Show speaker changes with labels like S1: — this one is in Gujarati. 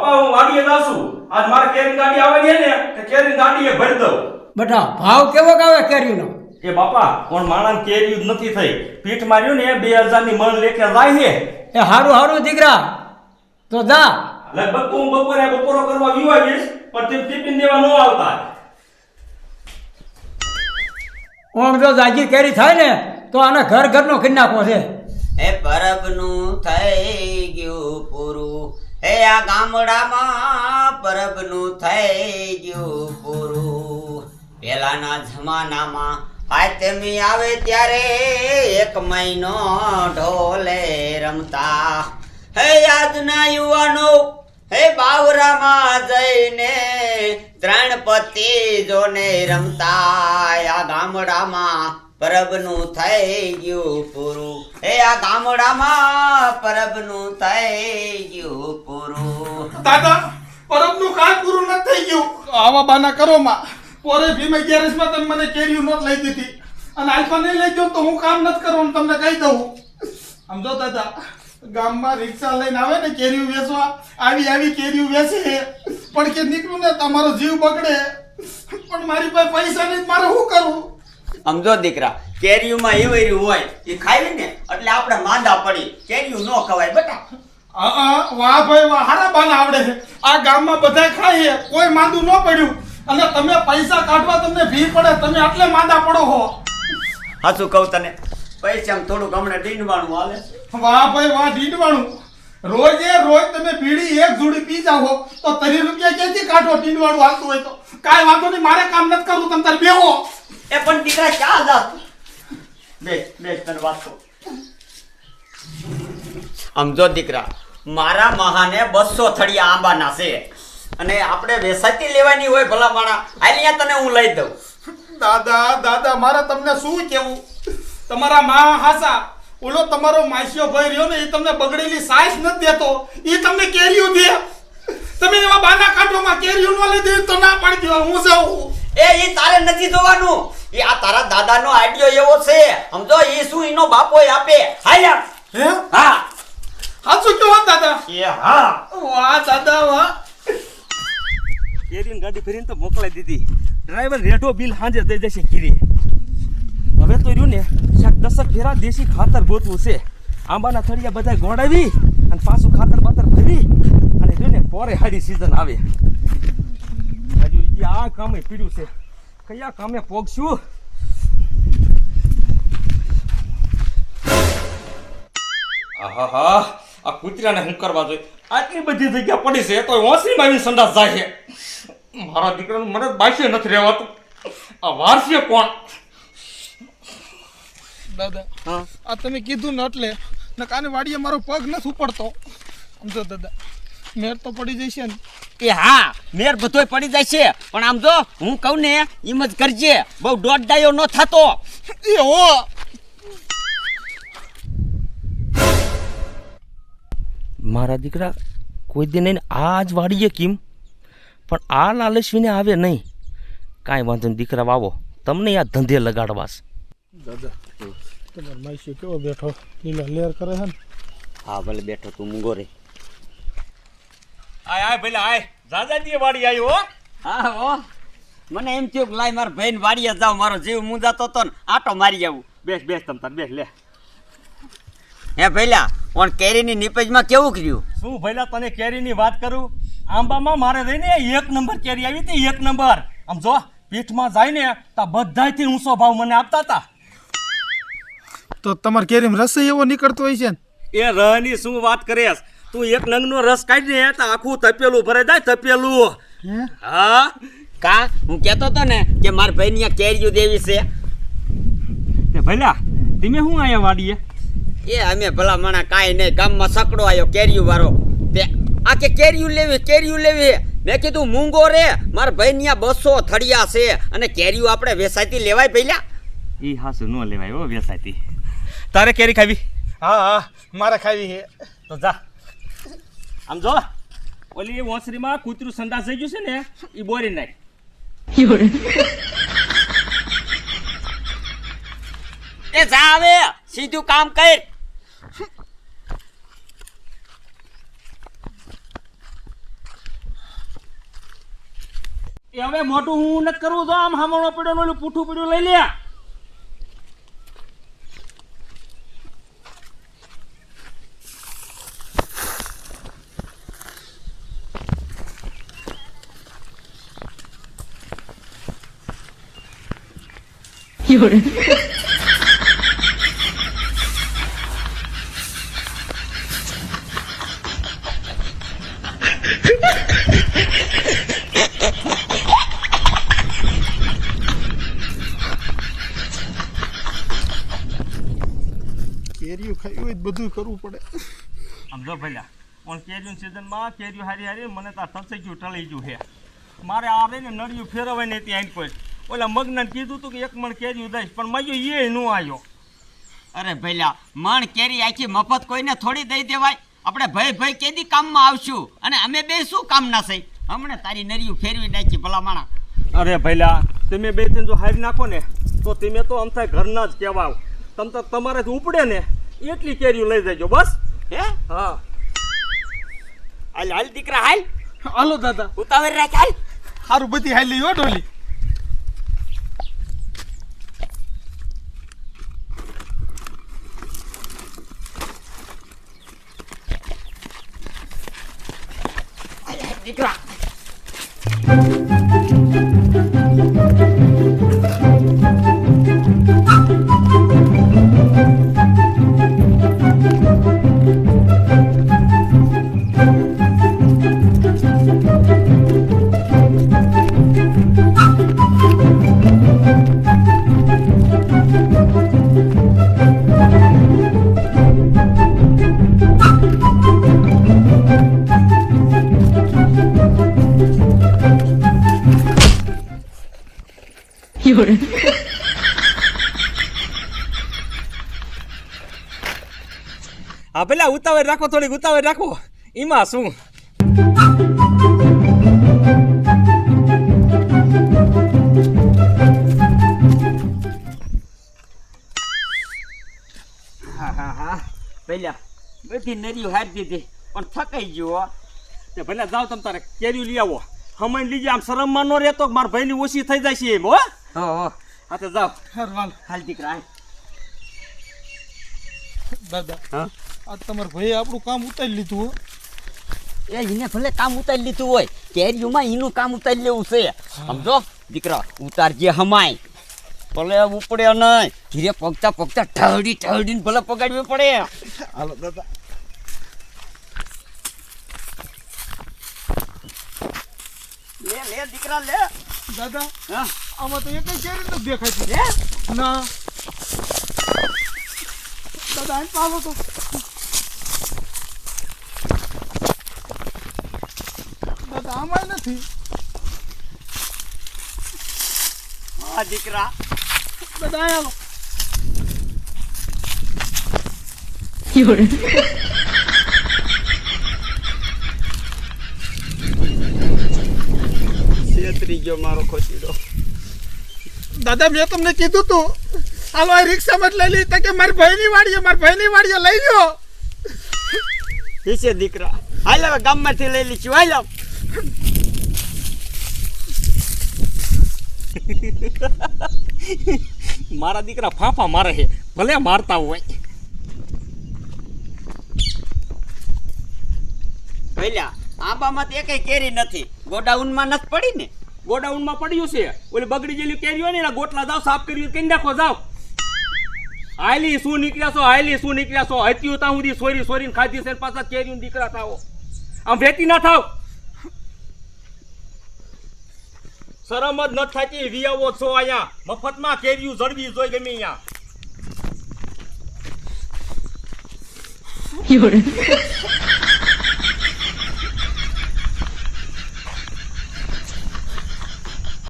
S1: બાપા હું વાડીએ જાઉં છું. આજ મારે કેરી ગાડી આવે છે ને તે કેરી ગાડીએ ભરી દઉં.
S2: બેટા ભાવ કેવો આવે કેરીનો?
S1: એ બાપા કોણ માણસ કેરી જ નથી થઈ. પીઠ માર્યું ને બે હજારની મણ લેકે જાય છે.
S2: એ હારું હારું દીકરા. તો જા.
S1: લગભગ હું બપોરે બપોરો કરવા વિવાવીશ પણ ટિફિન દેવા ન આવતા.
S2: ઓમ જો જાજી કેરી થાય ને તો આને ઘર ઘરનો કરી નાખવો છે.
S3: હે પરબનું થઈ ગયું પૂરું. હે આ ગામડામાં પરબનું થઈ ગયું પૂરું. પેલાના જમાનામાં આતમી આવે ત્યારે એક મહિનો ઢોલે રમતા. હે આજના યુવાનો, હે બાવરામાં જઈને ત્રણ જોને રમતા. આ ગામડામાં પરબનું થઈ ગયું પૂરું. એ આ ગામડામાં પરબનું થઈ ગયું પૂરું.
S4: દાદા, પરબનું કાંઈ પૂરું ન થઈ ગયું. આવા બાના કરો માં. પોરે ભીમે ગેરેજમાં તમે મને કેરીઓ નોટ લઈ દીધી. અને આલ્ફા નહીં લઈ ગયો તો હું કામ નથી કરવાનું તમને કહી દઉં. સમજો દાદા, ગામમાં રિક્ષા લઈને આવે ને કેરીઓ વેચવા, આવી આવી કેરીઓ વેચે પણ કે નીકળું ને તમારો જીવ બગડે. પણ મારી પાસે પૈસા નહીં મારે શું કરવું
S3: સમજો દીકરા કેરીઓમાં એવર્યું હોય એ ખાવી ને એટલે આપણે માંદા પડી. કેરીયું ન ખવાય બેટા.
S4: વાહ ભાઈ વાહ હારા બાન આવડે છે. આ ગામમાં બધા ખાય છે કોઈ માંદું ન પડ્યું. અને તમે પૈસા કાઢવા તમને ભીડ પડે તમે આટલે માંદા પડો હો.
S3: હાચું કહું તને? પૈસામાં થોડુંક હમણાં ડીંડવાનું હાલે.
S4: વાહ ભાઈ વાહ ઢીંડવાણું રોજે રોજ તમે બીડી એક જોડી પી જાઓ તો તરી રૂપિયા ક્યાંથી કાઢો? ઢીંડવાણું હાલતું હોય તો. કાંઈ વાંધો નહીં મારે કામ નથી કરવું તમે તારે બેહો.
S3: એ પણ દીકરા ક્યાં હતા બેસ બેસ તને વાત કહું. સમજો દીકરા મારા મહાને બસો થળિયા આંબાના છે અને આપણે વેસાતી લેવાની હોય ભલા માણા અહીંયા તને હું લઈ દઉં.
S4: દાદા દાદા મારે તમને શું કેવું? તમારા મા હાસા ઓલો તમારો માસીઓ ભાઈ રહ્યો ને એ તમને બગડેલી સાઈઝ નથી દેતો. એ તમને કેરીઓ દે. તમે એવા બાના કાંઠોમાં કેરીઓ ન લઈ દે તો ના પાડી દેવા. હું જાઉં.
S3: એ ઈ તારે નથી જોવાનું. એ આ તારા દાદાનો આઈડિયો એવો છે. સમજો એ શું એનો બાપો આપે. હાલ્યા
S4: હે?
S3: હા.
S4: સાચું કેવો દાદા?
S3: એ હા.
S4: વાહ દાદા વાહ.
S1: કેરીન ગાડી ફેરીને તો મોકલાઈ દીધી. ડ્રાઈવર રેઢો બિલ હાંજે દઈ દેશે કીરી હવે તો રહ્યું ને શાક દસક ફેરા દેશી ખાતર ગોતવું છે. આંબાના થળિયા બધા ગોળાવી અને પાછું ખાતર બાતર ભરી અને રહ્યું ને પોરે હાડી સીઝન આવે. આ કામે પીડ્યું છે? કયા કામે પોગશું? આહાહા આ કૂતરાને હું કરવા જોઈએ? આટલી બધી જગ્યા પડી છે તો ઓસરીમાં આવીને સંદાસ જાય છે. મારા દીકરાનું મને બાસે નથી રહેવાતું. આ વારસીએ કોણ?
S4: દાદા આ તમે કીધું ને એટલે ને કાને વાડીએ મારો પગ નથી ઉપડતો. સમજો દાદા. મેર તો પડી જશે ને.
S3: એ હા મેર બધોય પડી જાય છે પણ આમ જો હું કહું ને એમ જ કરજે. બહુ દોઢ ડાયો ન થતો.
S4: એ હો.
S1: મારા દીકરા કોઈ દી નહીં આ જ વાડીએ કેમ? પણ આ લાલચવીને આવે નહીં. કાંઈ વાંધો નહીં દીકરા વાવો. તમને આ ધંધે લગાડવાસ
S4: દાદા તમારો માઈશ્યો કેવો બેઠો? લીલા લેર કરે છે ને?
S3: હા ભલે બેઠો તું મૂંગો રે.
S1: આય આય ભલે આય. જાજાજી વાડી આવ્યો હો.
S3: હા હો. મને એમ થયું કે લાય મારા ભાઈને વાડીએ જાવ મારો જીવ મુંજાતો તો ને આટો મારી આવું.
S1: બેસ બેસ તમ તાર બેસ લે.
S3: હે ભૈલા પણ કેરીની નીપજમાં કેવું કર્યું?
S1: શું ભૈલા તને કેરીની વાત કરું? આંબામાં મારે રહીને એક નંબર કેરી આવી હતી એક નંબર. આમ જો પીઠમાં જાય ને તા બધાયથી ઊંચો ભાવ મને આપતા હતા
S4: તો તમારે કેરીમાં રસ એવો નીકળતો હોય છે ને?
S1: એ રહની શું વાત કરીશ તું એક નંગનો રસ કાઢી ને તો આખું તપેલું ભરે જાય તપેલું.
S4: હે?
S1: હા?
S3: કા? હું કહેતો હતો ને કે મારા ભાઈની આ કેરીઓ દેવી છે.
S1: તે ભલા તમે શું આયા વાડીએ?
S3: એ અમે ભલા મણા કાંઈ નહીં ગામમાં સકડો આવ્યો કેરીઓ વાળો. તે આ કે કેરીઓ લેવી કેરીઓ લેવી? મેં કીધું મૂંગો રે. મારા ભાઈ આ બસો થળિયા છે અને કેરીઓ આપણે વેસાયતી લેવાય પહેલા.
S1: એ હાસુ નો લેવાય હો વેસાતી તારે કેરી ખાવી?
S4: હા હા મારે ખાવી છે.
S1: તો જા. આમ જો, ઓલી ઓસરીમાં કૂતરું સંદાસ થઈ ગયું છે ને એ બોરી નાખ.
S3: એ જા હવે, સીધું કામ કર.
S1: હવે મોટું હું નથી કરવું તો આમ હામણો પડ્યો ઓલું પૂઠું પીડું લઈ લે
S4: કેરીઓ ખાઈ હોય બધું કરવું પડે.
S1: આમ જો ભઈલા પણ કેરીની સિઝનમાં કેરીઓ હારી હારી મને તાર થસે ગયું ટળી ગયું છે. મારે આ ને નળિયું ફેરવાય ને ત્યાં કોઈ. ઓલા મગને કીધું હતું કે એક મણ કેરીયું ઉદાઈશ પણ માયો એ નો આવ્યો
S3: અરે ભઈલા મણ કેરી આખી મફત કોઈને થોડી દઈ દેવાય? આપણે ભાઈ ભાઈ કેદી કામમાં આવશું? અને અમે બે શું કામ ના થઈ હમણે તારી નરિયું ફેરવી નાખી ભલા માણા.
S1: અરે ભઈલા તમે બે ત્રણ જો હારી નાખો ને તો તમે તો અમથાય ઘરના જ કહેવાવ તમ તો તમારે ઉપડે ને એટલી કેરીઓ લઈ જજો બસ.
S3: હે?
S1: હા.
S3: હાલ હાલ દીકરા હાલ.
S4: હાલો દાદા.
S3: ઉતાવળ રાખ હાલ.
S4: સારું બધી હાલ હો ડોલી
S1: હા પેલા ઉતાવળ રાખો થોડીક ઉતાવળ રાખો. એમાં શું?
S3: હા હા હા. પહેલા બધી નરિયું હારી દીધી પણ થકાઈ ગયો.
S1: તે ભલે જાઓ તમ તારે કેરીઓ લઈ આવો. હમણાં લીજે આમ શરમમાં નો રહેતો કે મારા ભાઈની ઓછી થઈ જાય છે એમ હો.
S3: હો હો
S1: તો જાઓ
S4: હાલ
S3: હાલ દીકરા.
S4: દાદા
S1: હા
S4: આ તમારા ભાઈએ આપણું કામ ઉતારી લીધું હો
S3: એ એને ભલે કામ ઉતારી લીધું હોય કેરીઓમાં એનું કામ ઉતારી લેવું છે સમજો દીકરા ઉતારજે હમાય ભલે ઉપડે નહીં ધીરે પગતા પગતા ઢળી ઢળીને ભલે પગાડવી પડે
S4: હાલો દાદા
S3: લે લે દીકરા લે
S4: દાદા
S3: હા?
S4: આમાં તો એક કેરી નથી દેખાતી
S3: હે?
S4: ના. દાદા એમ પાલો તો. દાદા આમાં નથી.
S3: હા દીકરા.
S4: દાદા આયા લો
S3: છેતરી ગયો મારો ખોચીડો.
S4: દાદા મેં તમને કીધું તું. હાલો આ રિક્ષામાં જ લઈ લઈ તો કે મારી ભાઈની વાડીએ મારી ભાઈની વાડીએ લઈ લ્યો.
S3: છે દીકરા. હાલ હવે ગામમાંથી લઈ લીધું હાલ.
S1: મારા દીકરા ફાંફા મારે છે. ભલે મારતા હોય.
S3: ભઈલા આંબામાં તો એકેય કેરી નથી. ગોડાઉનમાં નથી પડી ને
S1: ગોડાઉનમાં પડ્યું છે. ઓલી બગડી ગયેલી કેરી હોય ને એના ગોટલા જાવ સાફ કરી કઈ નાખો જાવ હાલી શું નીકળ્યા છો હાલી શું નીકળ્યા છો? હત્યું તા સુધી સોરી સોરીને ખાધી છે ને પાછા કેરી દીકરા થાવો આમ વેતી ના થાવ. શરમ જ ન થાતી વિયાવો છો અહીંયા. મફતમાં કેરીયું જડવી જોઈ ગમે અહીંયા.